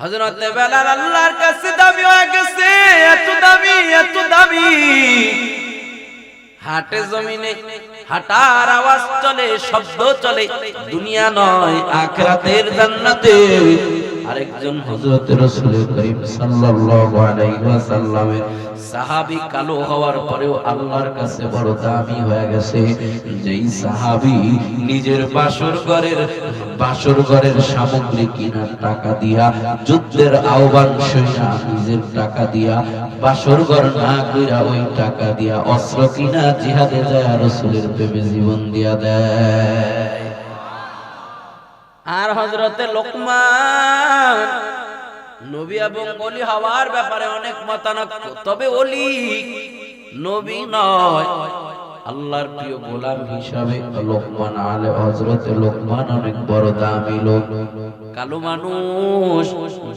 হযরত বেলাল আল্লাহর কাছে দাবি হয়ে গেছে, এত দামি এত দামি হাটে জমিনে হাটার আওয়াজ চলে, শব্দ চলে। দুনিয়া নয়, আখরাতের জান্নাতে। আরেকজন হযরত রাসূল করিম সাল্লাল্লাহু আলাইহি ওয়াসাল্লামের সাহাবী কালো হওয়ার পরেও আল্লাহর কাছে বড় দামি হয়ে গেছে যেই সাহাবী নিজের বাসর ঘরের বাসর ঘরের সামগ্রী কিনার টাকা দিয়া যুদ্ধের আহ্বান সইনা নিজের টাকা দিয়া বাসর ঘর না কইরা ওই টাকা দিয়া অস্ত্র কিনা জিহাদে যায় রসুলের প্রেমে জীবন দিয়া দেয়। এবং অলি হওয়ার ব্যাপারে অনেক মতানক্য। তবে অলি নবী নয় আল্লাহর প্রিয় গোলাম হিসাবে লোকমান আলে হজরতে লোকমান অনেক বড় দামি লোক। কালো মানুষ,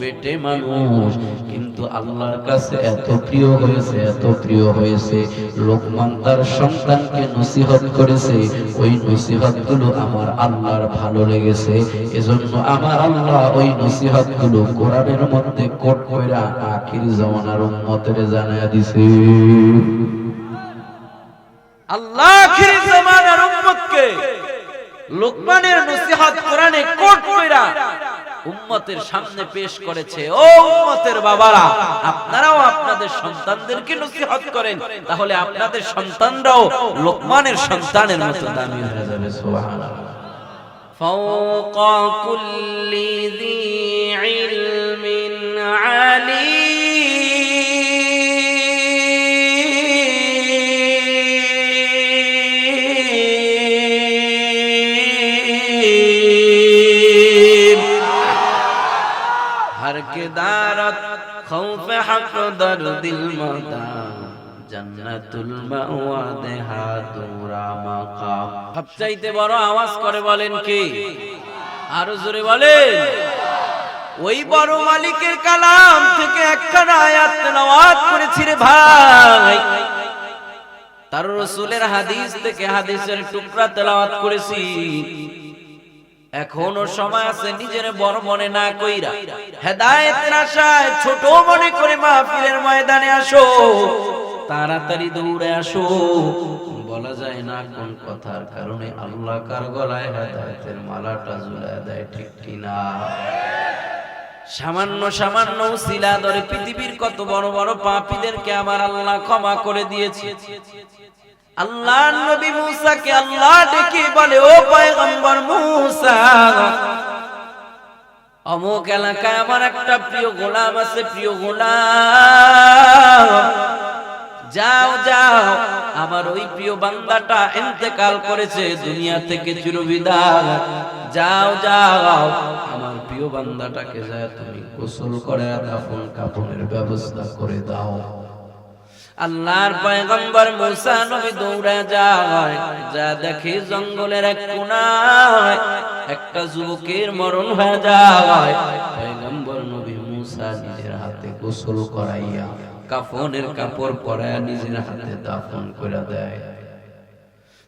বেটে মানুষ, কিন্তু আল্লাহর কাছে এত প্রিয় হয়েছে, এত প্রিয় হয়েছে। লোকমান তার সন্তানকে নসিহত করেছে, ওই নসিহতগুলো আমার আল্লাহর ভালো লেগেছে। এজন্য আমার আল্লাহ ওই নসিহতগুলো কোরআনের মধ্যে কোট কইরা আখির জমানার উম্মতের জানায়া দিছে। লোকমানের কোরআনে কোট কইরা উম্মতের সামনে পেশ করেছে। ও উম্মতের বাবারা, আপনারাও আপনাদের সন্তানদেরকে করেন, তাহলে আপনাদের সন্তানরাও লোকমানের সন্তানের মতো দামি হয়ে যাবে, সুবহানাল্লাহ। ফাওকা কুল্লি আলী সবচাইতে বড় আওয়াজ করে বলেন কি? আরও জোরে বলেন। ওই বড় মালিকের কালাম থেকে একখানা তেলাওয়াত করেছি রে ভাই। তার রসুলের হাদিস থেকে হাদিসের টুকরা তেলাওয়াত করেছি। এখনও সময় আছে নিজের বড় মনে না কইরা। হেদায়েতের আশায় ছোট মনে করে মাহফিলের ময়দানে আসো। তাড়াতাড়ি দৌড়ে আসো। বলা যায় না কোন কথার কারণে আল্লাহ কার গলায় হেদায়েতের মালাটা ঝুলায় দেয় ঠিক কিনা? সামান্য সামান্য শিলা ধরে পৃথিবীর কত বড় বড় পাপীদেরকে আমার আল্লাহ ক্ষমা করে দিয়েছে। আল্লাহ নবী মুসাকে আল্লাহ ডেকে বলে, ও পয়গম্বর মুসা, অমুক এলাকায় আমার একটা প্রিয় গোলাম আছে, প্রিয় গোলাম। যাও যাও, আমার ওই প্রিয় বান্দাটা ইন্তেকাল করেছে দুনিয়া থেকে চিরবিদায়। যাও যাও, আমার প্রিয় বান্দাটাকে যায় তুমি গোসল করে দাফন কাফনের ব্যবস্থা করে দাও। আল্লাহর পয়গম্বর মুসা নবী দৌড়ে যায়, যা দেখে জঙ্গলের এক কোনায় একটা যুবকের মরণ হয়ে যায়। পয়গম্বর নবী মুসা নিজের হাতে গোসল করাইয়া কাফনের কাপড় পরাইয়া নিজের হাতে দাফন করে দেয়।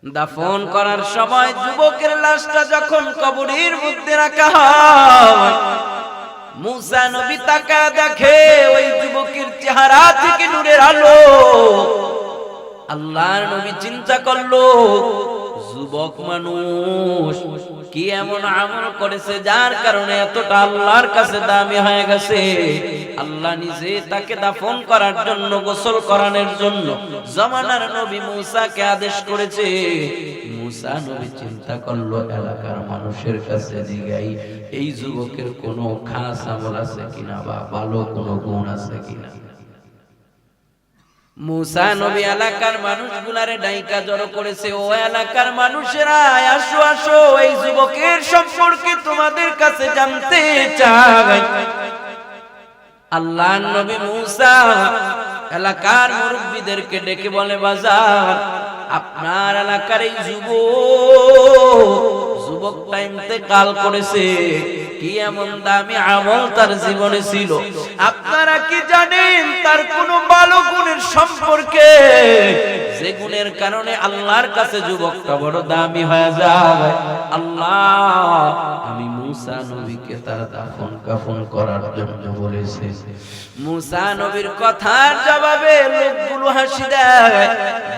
দাফন করার সময় যুবকের লাশটা যখন কবরের মধ্যে রাখা হয় মুসা নবী তাকা দেখে ওই যুবকের চেহারা থেকে নূরের আলো। আল্লাহর নবী চিন্তা করল, যুবক মানুষ, কি এমন আমল করেছে যার কারণে এতটা আল্লাহর কাছে দামি হয়ে গেছে? আল্লাহ নিজে তাকে দাফন করার জন্য, গোসল করানোর জন্য জমানার নবী মুসাকে আদেশ করেছে মুসা নবী চিন্তা করল, এলাকার মানুষের কাছে এই যুবকের কোনো খাস আমল আছে কিনা বা ভালো কোনো গুণ আছে কিনা? মুসা নবী এলাকার মানুষগুলারে ডাইকা জড়ো করেছে, ও এলাকার মানুষেরা, আসো আসো, এই যুবকের সম্পর্কে তোমাদের কাছে জানতে চাই। আল্লাহ নবী মুসা এলাকার মুরব্বীদেরকে ডেকে বলে, বাজার, আপনার এলাকার এই যুবক যুবকটা ইন্তেকাল করেছে। কি এমন দামি আমল তার জীবনে ছিল? আপনারা কি জানেন তার কোন ভালো গুণের সম্পর্কে? যে গুণের কারণে আল্লাহর কাছে যুবকটা বড় দামি হয়ে যায়। আল্লাহ, আমি মুসা নবীকে তার দাফন কাফন করার জন্য বলেছে। মুসা নবীর কথার জবাবে লোকগুলো হাসি দেয়।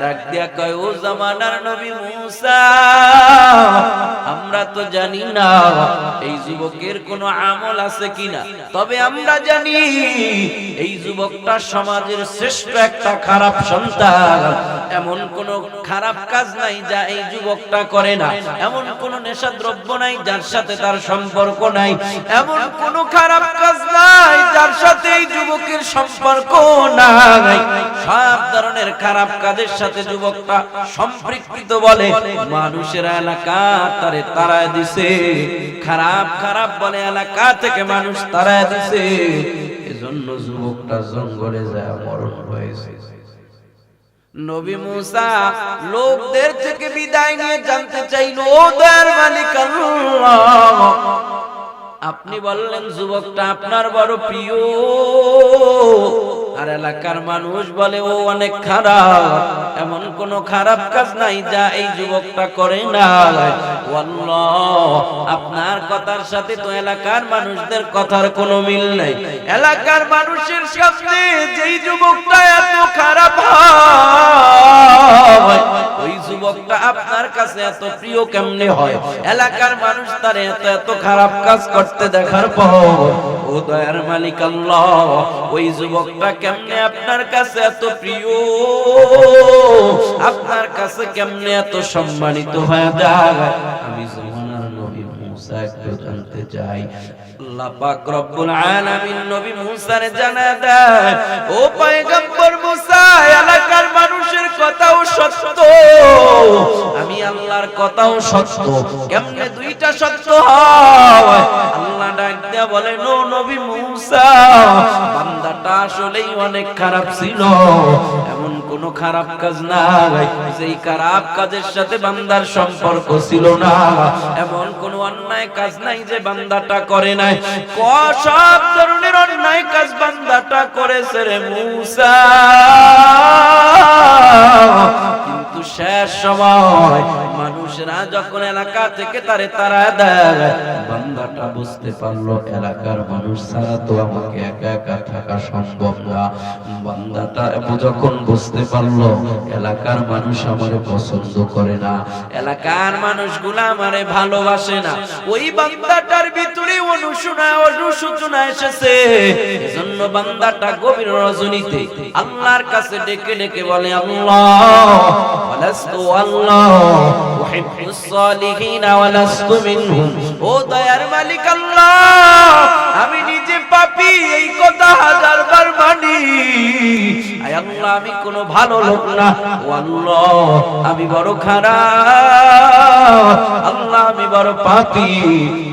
ডাক দিয়া কয়, ও জামানার নবী মুসা, আমরা তো জানি না এই যুবকের কোনো আমল আছে কিনা। তবে আমরা জানি এই যুবকটা সমাজের শ্রেষ্ঠ একটা খারাপ সন্তান। এমন কোন খারাপ কাজ নাই যা এই যুবকটা করে না। এমন কোন নেশা দ্রব্য নাই যার সাথে তার সম্পর্ক নাই। এমন কোন খারাপ কাজ নাই, যার সাথে এই যুবকের সম্পর্ক নাই। সব ধরনের খারাপ কাজের সাথে যুবকটা সম্পৃক্ত বলে। মানুষের এলাকা তারে তারায় দিছে। খারাপ খারাপ বলে এলাকা থেকে মানুষ তারায় দিছে। এজন্য যুবকটা জঙ্গলে যায়, মরণ হয়েছে। নবী মুসা লোকদের থেকে বিদায় নিয়ে জানতে চাইল ও দয়ার মালিক আল্লাহ। আপনি বললেন যুবকটা আপনার বড় প্রিয়। আর এলাকার মানুষ বলে, ও অনেক খারাপ। এমন কোন খারাপ কাজ নাই যা এই যুবকটা করে না আপনার কথার সাথে তো এলাকার মানুষদের কথার কোনো মিল নাই। এলাকার মানুষের সামনে যেই যুবকটা এত খারাপ ওই যুবকটা আপনার কাছে এত প্রিয় কেমনে হয়? এলাকার মানুষ তার এত এত খারাপ কাজ করতে দেখার পর, ও দয়ার মালিক আল্লাহ, ওই যুবকটা কেমনে আপনার কাছে এত প্রিয়? আপনার কাছে কেমনে এত সম্মানিত হয়ে যায়? আমি জমানার নবী মুসা একটু জানতে চাই। আল্লাহ পাক রব্বুল আলামিন নবী মুসারে জানা দেয় ও পয়গম্বর মুসা এলাকার মানুষের কথাও সত্য। আমি আল্লাহর কথাও সত্য। কেমনে দুইটা সত্য হয়? আল্লাহ ডাক দেয়া বলে, নো নবী মুসা, বান্দাটা আসলেই অনেক খারাপ ছিল। এমন কোন খারাপ কাজ নাই। যেই খারাপ কাজের সাথে বান্দার সম্পর্ক ছিল না। এমন কোন অন্যায় কাজ নাই যে বান্দাটা করে নাই। ক সব ধরনের অন্যায় কাজ বান্দাটা করেছে রে মুসা। কিন্তু শেষ সময় মানুষরা যখন এলাকা থেকে তারে তারা দেয়, বান্দাটা বুঝতে পারল, এলাকার মানুষ ছাড়া তো আমাকে একা একা থাকা সম্ভব না। বান্দাটা যখন বুঝতে পারল, এলাকার মানুষ আমারে পছন্দ করে না, এলাকার মানুষগুলা আমারে ভালোবাসে না, ওই বান্দাটার ভিতরে অনুশোনা অনুশোচনা এসেছে। এজন্য বান্দাটা গভীর রজনীতে আল্লাহর কাছে ডেকে ডেকে বলে আল্লাহ ওয়ালাস্তু আল্লাহ উহিব্বুস সালিহিন ওয়ালাস্তু মিনহুম। ও দয়ার মালিক আল্লাহ আমি নিজে পাপী, এই কথা হাজার বার মানি। আল্লাহ, আমি কোনো ভালো লোক না। ও আল্লাহ, আমি বড় খারাপ। আল্লাহ, আমি বড় পাপী,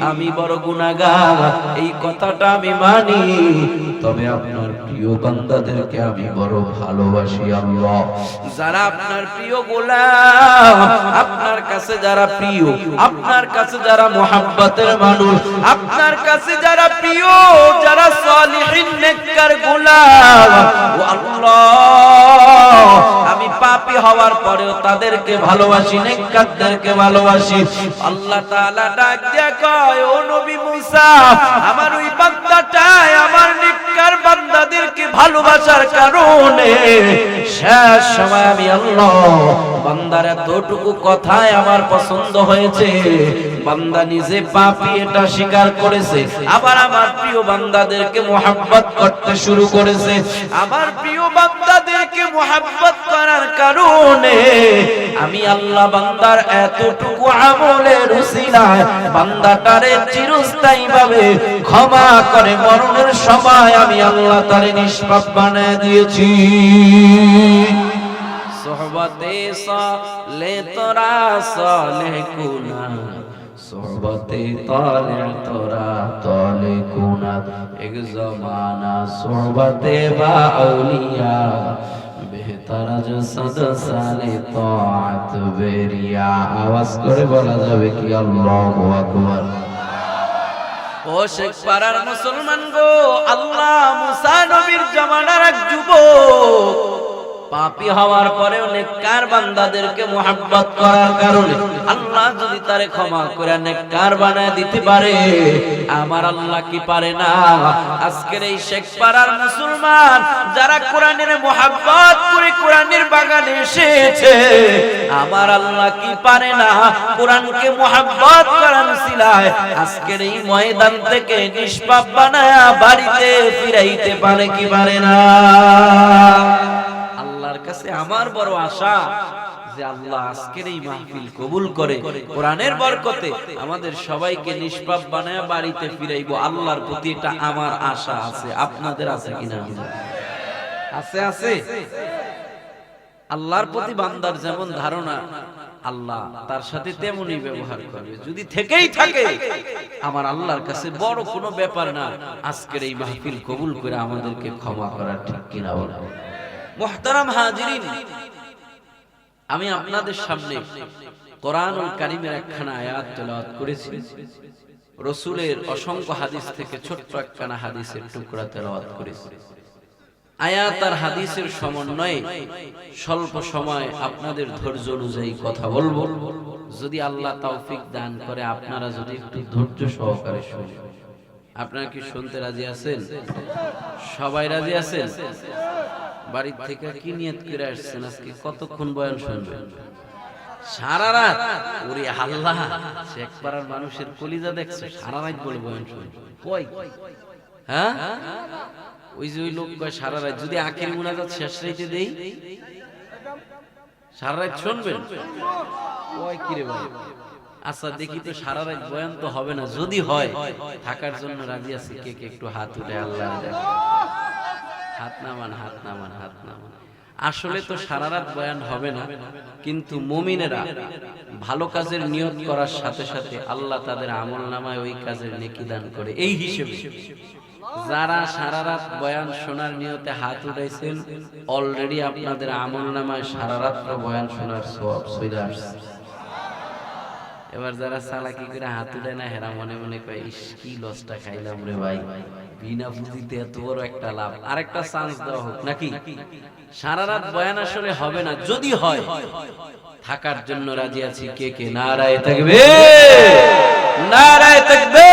আমি বড় গুনাহগার। এই কথাটা আমি মানি। তবে আপনার প্রিয় বান্দাদেরকে আমি বড় ভালোবাসি, আল্লাহ। যারা আপনার প্রিয় গোলাম, আপনার কাছে যারা প্রিয়, আপনার কাছে যারা মোহাব্বতের মানুষ, আপনার কাছে যারা প্রিয় যারা সালিহিন নেককার গোলাম, ও আল্লাহ, আমি পাপী হওয়ার পরেও তাদেরকে ভালোবাসি, নেককারদেরকে ভালোবাসি। আল্লাহ তাআলা ডাক দিয়া কয়, ও নবী মুসা, আমার ওই বান্দাটাই আমার নেককার বান্দাদেরকে ভালোবাসার কারণে শেষ সময় আমি আল্লাহ, বান্দার এতটুকু কথায় আমার পছন্দ হয়েছে। বান্দা নিজে পাপি এটা স্বীকার করেছে, আবার আমার প্রিয় বান্দাদেরকে মোহাব্বত করতে শুরু করেছে। আমার প্রিয় বান্দাদেরকে মোহাব্বত করার কারণে আমি আল্লাহ বান্দার এতটুকু আমলের উসিলায় বান্দাটারে চিরস্থায়ী ভাবে ক্ষমা করে মরণের সময় আমি আল্লাহ তারে নিষ্পাপ বানায় দিয়েছি। সোহবতে সালে তোরা সালে কুনা সোহবতে তলে তোরা তলে কুনাত এক জমানা সোহবতে বা আউলিয়া বেহতারাজ সদা সালে তাআত বেরিয়া। আওয়াজ করে বলা যাবে কি আল্লাহু আকবার। ও শেখ পাড়ার মুসলমান গো, আল্লাহ মুসা নবীর জামানার এক যুবক। পাপী হওয়ার পরেও নেককার বান্দাদেরকে মোহাব্বত করার কারণে আল্লাহ যদি তারে ক্ষমা করে নেককার বানায় দিতে পারে, আমার আল্লাহ কি পারে না? আজকের এই শেখ পাড়ার মুসলমান যারা কোরআনের মোহাব্বত করে কোরআনের বাগানে এসেছে, আমার আল্লাহ কি পারে না? কোরআনকে মোহাব্বত করার সিলায় আজকের এই ময়দান থেকে নিষ্পাপ বানায় বাড়িতে ফিরাইতে পারে কি পারে না? কাছে আমার বড় আশা যে আল্লাহ আজকের এই মাহফিল কবুল করে, কোরআনের বরকতে আমাদের সবাইকে নিষ্পাপ বানায় বাড়িতে ফিরাইবো। আল্লাহর প্রতি এটা আমার আশা আছে। আপনাদের আছে কিনা? আছে আছে। আল্লাহর প্রতি বান্দার যেমন ধারণা, আল্লাহ তার সাথে তেমনই ব্যবহার করবে। যদি থেকেই থাকে, আমার আল্লাহর কাছে বড় কোনো ব্যাপার না। আজকের এই মাহফিল কবুল করে আমাদেরকে ক্ষমা করার ঠিক কিনা বলা? মোহতারাম হাজিরিন, আমি আপনাদের সামনে কোরআন কারিমের একখানা আয়াত তেলাওয়াত করেছি। রসুলের অসংখ্য হাদিস থেকে ছোট্ট একখানা হাদিসের টুকরা তেলাওয়াত করেছি। আয়াত আর হাদিসের সমন্বয়ে স্বল্প সময় আপনাদের ধৈর্য অনুযায়ী কথা বলব। যদি আল্লাহ তৌফিক দান করে, আপনারা যদি একটু ধৈর্য সহকারে শুনেন। আপনারা কি শুনতে রাজি আছেন? সবাই রাজি আছেন? বাড়ির থেকে কি নিয়ত করে আসছেন আজকে? কতক্ষণ বয়ান শুনবেন? সারা রাত ওরে আল্লাহ শেখ পাড়ার মানুষের কলিজা দেখছে সারা রাত বলে বয়ান শুনবে। কই? হ্যাঁ? ওই যে ওই লোক কয় সারা রাত যদি আখের মুনাজাত শেষ রাইতে দেই? সারা রাত শুনবেন? কয় কি রে ভাই? আচ্ছা দেখি তো সারা রাত বয়ান তো হবে না। যদি হয় থাকার জন্য রাজি আছি। কে কে একটু হাত উঠে আল্লাহ। হাত নামান হাত নামান হাত নামান। আসলে তো সারা রাত বয়ান হবে না কিন্তু মুমিনেরা ভালো কাজের নিয়ত করার সাথে সাথে আল্লাহ তাদের আমল নামায় ওই কাজের নেকি দান করে। এই হিসেবে যারা সারা রাত বয়ান শোনার নিয়তে হাত উঠাইছেন অলরেডি আপনাদের আমল নামায় সারা রাত বয়ান শোনার সব চলে আসছে। এবার যারা চালাকি করে হাত উঠে না হেরা মনে মনে কয় ইস কি লসটা খাইলাম রে ভাই। বিনা এত বড় একটা লাভ। আরেকটা চান্স দেওয়া হোক, নাকি? সারা রাত বয়ান হবে না, যদি হয়, থাকার জন্য রাজি আছি। কে কে? নারায় থাকবে নারায় থাকবে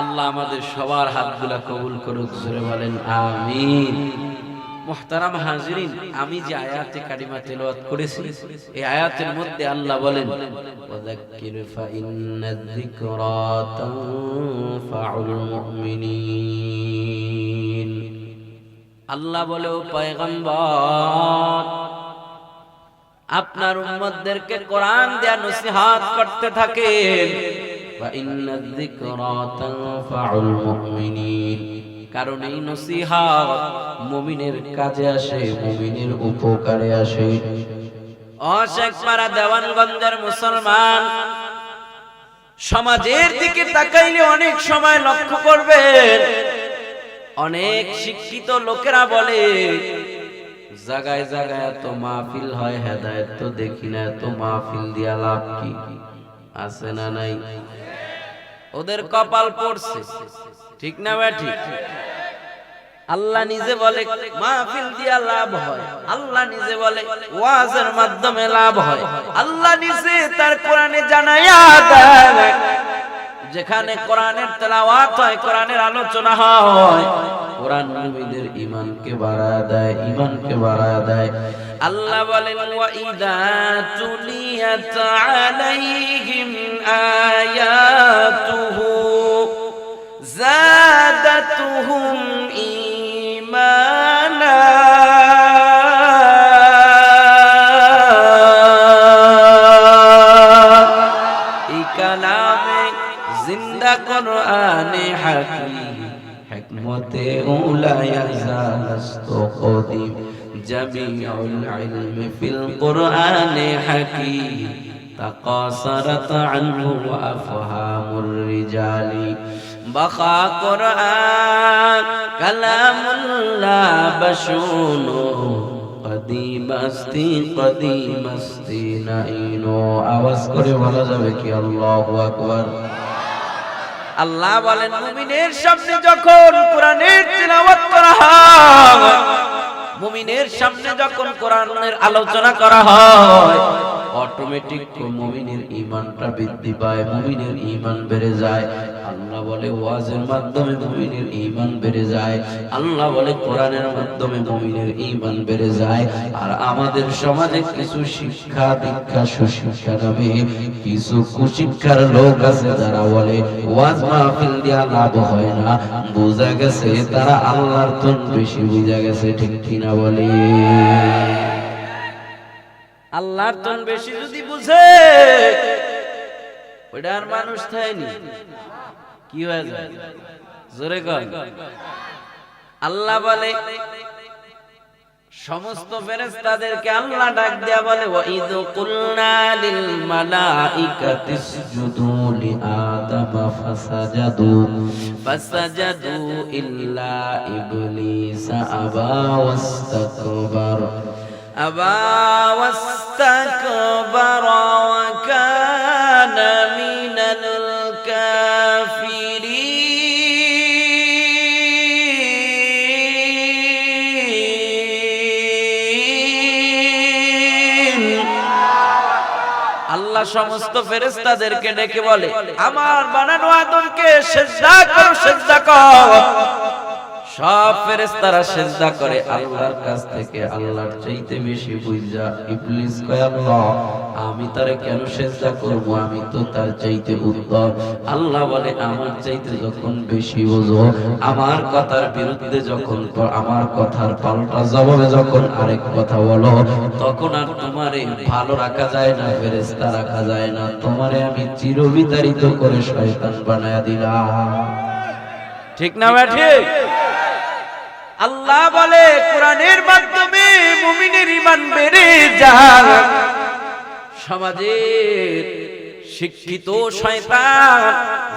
আল্লাহ আমাদের সবার হাতগুলা কবুল করুক, জোরে বলেন, আমিন। মুহতারাম হাজিরিন, আমি যে আয়াতে কারিমা তেলাওয়াত করেছি, এই আয়াতের মধ্যে আল্লাহ বলেন ফা ইন্নায যিকরা তানফাউল মুমিনিন। আল্লাহ বলে, ও পয়গম্বর, আপনার উম্মতদেরকে কোরআন দেয়া নসিহত করতে থাকেন। ফা ইন্নায যিকরা তানফাউল মুমিনিন। কারণ এই নসিহত মুমিনের কাজে আসে, মুমিনের উপকারে আসে। অশেখ পাড়া দেওয়ানগঞ্জের মুসলমান সমাজের দিকে তাকাইলে অনেক সময় লক্ষ্য করবেন অনেক শিক্ষিত লোকেরা বলে জায়গায় জায়গায় এত মাহফিল হয়, হেদায়ত তো দেখি না, এত মাহফিল দিয়া লাভ কি? আছে না নাই? ওদের কপাল পড়ছে। ঠিক না ঠিক? আল্লাহ নিজে বলে, মাহফিল দিয়া লাভ হয়। আল্লাহ নিজে বলে, ওয়াজের মাধ্যমে লাভ হয়। আল্লাহ নিজে তার কোরআনে জানাইয়া দেয় যেখানে কোরআনের তেলাওয়াত হয়, কোরআনের আলোচনা হয়। কোরআন মুমিনদের ঈমানকে বাড়ায় দেয়, ঈমানকে বাড়ায় দেয়। আল্লাহ বলেন, ওয়া ইদা তুলিয়াত আলাইহিম আয়াতুহু زادتهم إيمانا এই কালামে জিন্দা কোরআনে হাকিম হিকমতে উলায়া জালাস্ত কদিম জামিউল ইলমি ফিল কোরআনে হাকিম تقاصرت عنه أفهام الرجال بقى قرآن كلام الله بشون قديم استي قديم استي نعينو আওয়াজ করে বলা যাবে কি আল্লাহু আকবার আল্লাহ বলেন মুমিনের সামনে যখন কোরআনের তিলাওয়াত করা হয় মুমিনের সামনে যখন কোরআনের আলোচনা করা হয় অটোমেটিক মুমিনের ঈমানটা বৃদ্ধি পায়, মুমিনের ঈমান বেড়ে যায়। আল্লাহ বলে, ওয়াজের মাধ্যমে মুমিনের ঈমান বেড়ে যায়। আল্লাহ বলে, কোরআনের মাধ্যমে মুমিনের ঈমান বেড়ে যায়। আর আমাদের সমাজে কিছু শিক্ষা দীক্ষা সুশিক্ষা নামে কিছু কুশিক্ষার লোক আছে, যারা বলে, ওয়াজ মাহফিল দিয়া লাভ হয় না। বোঝা গেছে, তারা আল্লাহর তন বেশি, বুঝা গেছে, ঠিক কিনা বলে? আল্লাহর তন বেশি যদি বুঝে ওইটা আর মানুষ থায়নি কি হয়ে যায়? জোরে কর আল্লাহ বলে সমস্ত ফেরেশতাদেরকে আল্লাহ ডাক দেয়া বলে ওয়াইদ কুলনা লিল মালাইকাতি ইসজুদু লি আদম ফাসাজাদু ফাসাজাদু ইল্লা ইবলিস আবা ওয়াস্তাকবার আবা ওয়াস্তাকবার ওয়া কানা মিনাল কাফিরিন আল্লাহ সমস্ত ফেরেশতাদেরকে ডেকে বলে, আমার বানানো আদমকে সেজদা করো, সেজদা কর। সব ফেরেশতারা সেজদা করে, আল্লাহর কাছ থেকে আল্লাহর চাইতে বেশি বুঝা ইবলিস কয়, আল্লাহ, আমি তারে কেন সেজদা করব? আমি তো তার চাইতে উত্তম। আল্লাহ বলে, আমার চাইতে যখন বেশি বোঝো, আমার কথার বিরুদ্ধে যখন আমার কথার পাল্টা জবাবে যখন আরেক কথা বলো, তখন আর তোমারে ভালো রাখা যায় না, ফেরেশতা রাখা যায় না। তোমারে আমি চিরবিতারিত করে শয়তান বানায়া দিলাম। ঠিক না ঠিক? আল্লাহ বলে, কোরআনের মাধ্যমে মুমিনের ইমান বেড়ে যায় সমাজের শিক্ষিত শয়তান,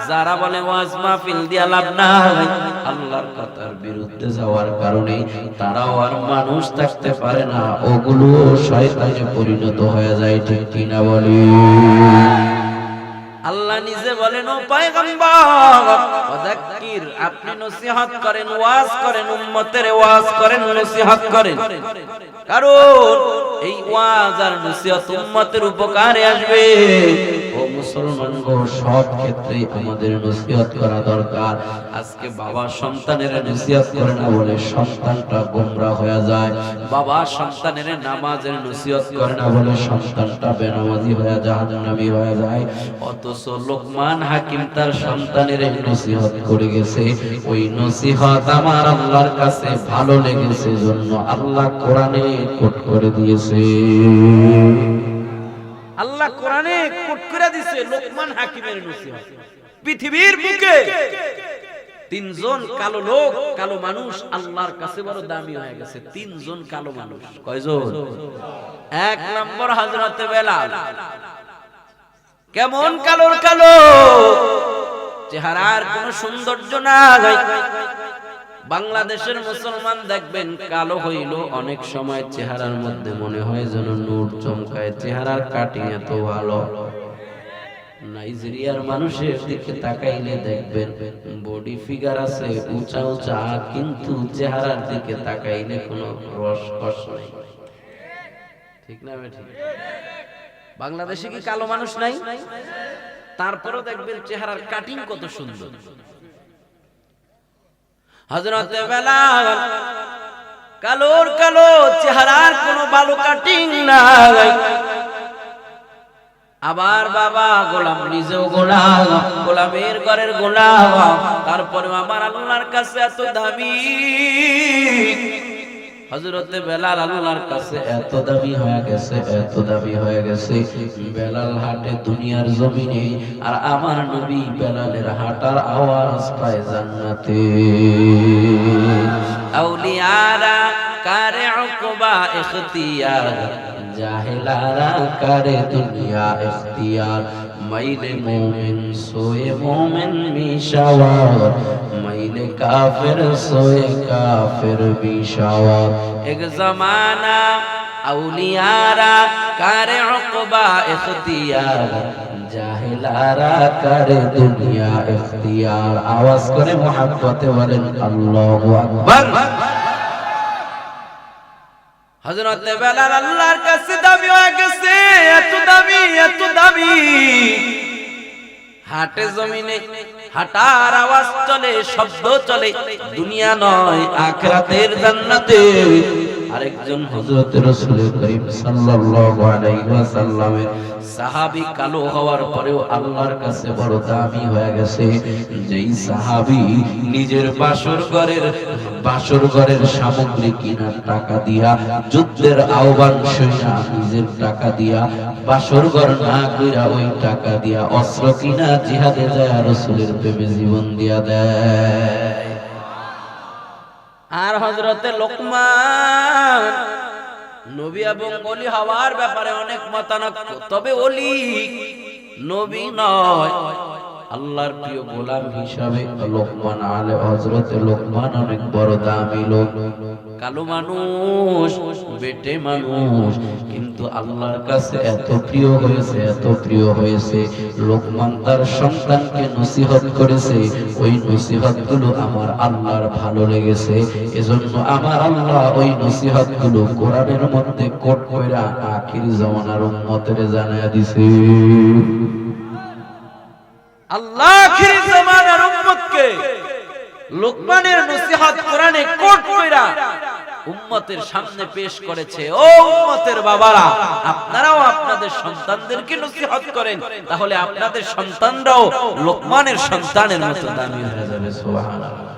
যারা বলে, ওয়াজ মাহফিল দিয়া লাভ নাই, আল্লাহর কথার বিরুদ্ধে যাওয়ার কারণে তারাও আর মানুষ থাকতে পারে না। ওগুলো শয়তানে পরিণত হয়ে যায়, ঠিক কিনা বলি? আল্লাহ নিজে বলেন, ও পয়গম্বর আপনি নসিহত করেন, ওয়াজ করেন, উম্মতের ওয়াজ করেন, নসিহত করেন। কারণ এই ওয়াজ আর নসিহত উম্মতের উপকারে আসবে। ও মুসলমান গো সব ক্ষেত্রে আমাদের নসিহত করা দরকার। আজকে বাবা সন্তানের নসিহত করে না বলে সন্তানটা গোমরা হয়ে যায়। বাবা সন্তানের নামাজের নসিহত করে না বলে সন্তানটা বেনামাজি হয়ে, জাহান্নামী হয়ে যায়। লোকমান হাকিম তার সন্তানের নসিহত করে গেছে। ওই নসিহত আমার আল্লাহর কাছে ভালো লেগেছে জন্য আল্লাহ কোরআনে কোট করে দিয়েছে। আল্লাহ কোরআনে কোট করে দিয়েছে লোকমান হাকিমের নসিহত। পৃথিবীর বুকে তিনজন কালো লোক, কালো মানুষ আল্লাহর কাছে বড় দামি হয়ে গেছে। তিনজন কালো মানুষ। কয়জন? এক নম্বর হজরতে বেলাল। কেমন কালোর কালো চেহারার কোন সৌন্দর্য নাই। বাংলাদেশের মুসলমান দেখবেন কালো হইল অনেক সময় চেহারার মধ্যে মনে হয় যেন নূর চমকায়। চেহারার কাটিং এত ভালো। নাইজেরিয়ার মানুষের দিকে তাকাইলে দেখবেন বডি ফিগার আছে উঁচা উঁচা কিন্তু চেহারার দিকে তাকাইলে কোনো রস কস নাই। ঠিক না ঠিক বাংলাদেশে কি কালো মানুষ নাই? তারপরেও দেখবেন চেহারার কাটিং কত সুন্দর। হজরতে বেলাল, কালোর কালো চেহারার কোনো ভালো কাটিং নাই। আবার বাবা, গোলাম নিজেও গোলাম, গোলামের ঘরের গোলাম তারপরে আমার আল্লাহর কাছে এত দামি। হজরতে বেলাল আল্লাহর কাছে এত দামি হয়ে গেছে, এত দামি হয়ে গেছে, বেলাল হাটে দুনিয়ার জমিনে, আর আমার নবী বেলালের হাঁটার আওয়াজ পায় জান্নাতে। আউলিয়ারা কারে উকবা ইখতিয়ার, জাহেলারা কারে দুনিয়া ইখতিয়ার। মাইলে মোমেন সোয়ে মোমেন মিশাওয়ার মাইলে কাফের সোয়ে কাফের মিশাওয়ার এক জমানা আউলিয়ারা কারে উকবা ইখতিয়ার জাহেলারা করে দুনিয়া ইখতিয়ার আওয়াজ করে মোহাব্বতে বলেন আল্লাহু আকবার হযরতে বেলাল আল্লাহর কাছে দামি হয়ে গেছে, এত দামি এত দামি হাটে জমিনে হাটার আওয়াজ চলে, শব্দ চলে, দুনিয়া নয়, আখরাতের জান্নাতে। আরেকজন হযরত রাসূল করিম সাল্লাল্লাহু আলাইহি ওয়াসাল্লামের সাহাবী কালো হওয়ার পরেও আল্লাহর কাছে বড় দামি হয়ে গেছে, যেই সাহাবী নিজের বাসর ঘরের বাসর ঘরের সামগ্রী কিনার টাকা দিয়া, যুদ্ধের আহ্বান সইনা নিজের টাকা দিয়া, বাসর ঘর না কইরা ওই টাকা দিয়া অস্ত্র কিনা জিহাদে যায় রসুলের প্রেমে জীবন দিয়া দেয়। আর হজরতে লোকমান, নবী এবং অলি হওয়ার ব্যাপারে অনেক মতানক্য, তবে অলি নবী নয়। আল্লাহর প্রিয় গোলাম হিসাবে লোকমান আলে হজরতে লোকমান অনেক বড় দামি লোক। কালো মানুষ, বেটে মানুষ, কিন্তু আল্লাহর কাছে এত প্রিয় হয়েছে, এত প্রিয় হয়েছে। লোকমান তার সন্তানকে নসিহত করেছে, ওই নসিহতগুলো আমার আল্লাহর ভালো লেগেছে। এজন্য আমার আল্লাহ ওই নসিহতগুলো কোরআনের মধ্যে কোট কইরা আখির জমানার উম্মতের জানায়া দিছে। আল্লাহ জামানার উম্মতকে লোকমানের নসিহত কোরআনে কোট কইরা উম্মতের সামনে পেশ করেছে। ও উম্মতের বাবারা, আপনারাও আপনাদের সন্তানদেরকে নসিহত করেন, তাহলে আপনাদের সন্তানরাও লোকমানের সন্তানের মতো দামি হয়ে যাবে, সুবহানাল্লাহ।